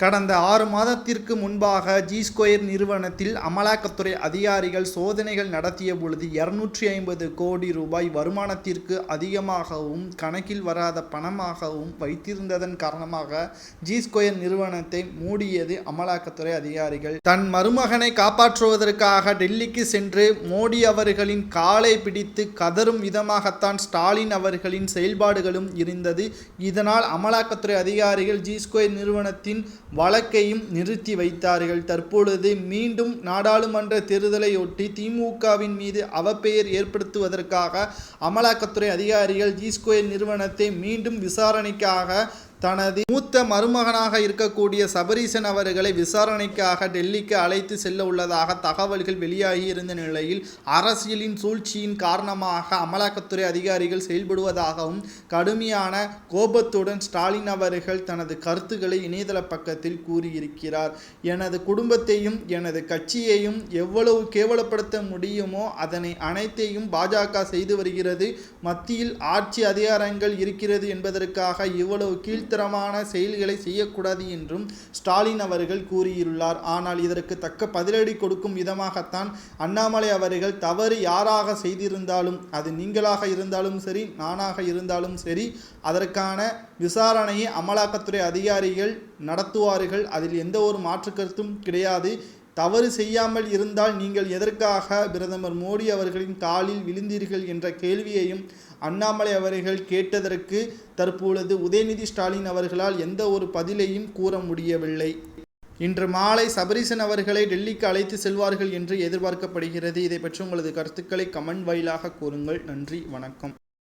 கடந்த ஆறு மாதத்திற்கு முன்பாக ஜி ஸ்கொயர் நிறுவனத்தில் அமலாக்கத்துறை அதிகாரிகள் சோதனைகள் நடத்திய பொழுது இருநூற்றி ஐம்பது கோடி ரூபாய் வருமானத்திற்கு அதிகமாகவும் கணக்கில் வராத பணமாகவும் வைத்திருந்ததன் காரணமாக ஜி ஸ்கொயர் நிறுவனத்தை மூடியது அமலாக்கத்துறை அதிகாரிகள். தன் மருமகனை காப்பாற்றுவதற்காக டெல்லிக்கு சென்று மோடி அவர்களின் காலை பிடித்து கதறும் விதமாகத்தான் ஸ்டாலின் அவர்களின் செயல்பாடுகளும் இருந்தது. இதனால் அமலாக்கத்துறை அதிகாரிகள் ஜி ஸ்கொயர் நிறுவனத்தின் வழக்கையும் நிறுத்தி வைத்தார்கள். தற்பொழுது மீண்டும் நாடாளுமன்ற தேர்தலையொட்டி திமுகவின் மீது அவப்பெயர் ஏற்படுத்துவதற்காக அமலாக்கத்துறை அதிகாரிகள் ஜி ஸ்கொயர் நிறுவனத்தை மீண்டும் விசாரணைக்காக தனது மூத்த மருமகனாக இருக்கக்கூடிய சபரீசன் அவர்களை விசாரணைக்காக டெல்லிக்கு அழைத்து செல்ல உள்ளதாக தகவல்கள் வெளியாகி இருந்த நிலையில் அரசியலின் சூழ்ச்சியின் காரணமாக அமலாக்கத்துறை அதிகாரிகள் செயல்படுவதாகவும் கடுமையான கோபத்துடன் ஸ்டாலின் அவர்கள் தனது கருத்துக்களை இணையதள பக்கத்தில் கூறியிருக்கிறார். எனது குடும்பத்தையும் எனது கட்சியையும் எவ்வளவு கேவலப்படுத்த முடியுமோ அதனை அனைத்தையும் பாஜக செய்து வருகிறது. மத்தியில் ஆட்சி அதிகாரங்கள் இருக்கிறது என்பதற்காக இவ்வளவு கீழ்த்தரமான செயல்களை செய்யக்கூடாது என்றும் ஸ்டாலின் அவர்கள் கூறியுள்ளார். ஆனால் இதற்கு தக்க பதிலடி கொடுக்கும் விதமாகத்தான் அண்ணாமலை அவர்கள் தவறு யாராக செய்திருந்தாலும் அது நீங்களாக இருந்தாலும் சரி நானாக இருந்தாலும் சரி அதற்கான விசாரணையை அமலாக்கத்துறை அதிகாரிகள் நடத்துவார்கள். அதில் எந்த ஒரு மாற்று கருத்தும் கிடையாது. தவறு செய்யாமல் இருந்தால் நீங்கள் எதற்காக பிரதமர் மோடி அவர்களின் காலில் விழுந்தீர்கள் என்ற கேள்வியையும் அண்ணாமலை அவர்கள் கேட்டதற்கு தற்பொழுது உதயநிதி ஸ்டாலின் அவர்களால் எந்த ஒரு பதிலையும் கூற முடியவில்லை. இன்று மாலை சபரிசன் அவர்களை டெல்லிக்கு அழைத்து செல்வார்கள் என்று எதிர்பார்க்கப்படுகிறது. இதை பற்றி உங்களது கருத்துக்களை கமெண்ட் வாயிலாக கூறுங்கள். நன்றி. வணக்கம்.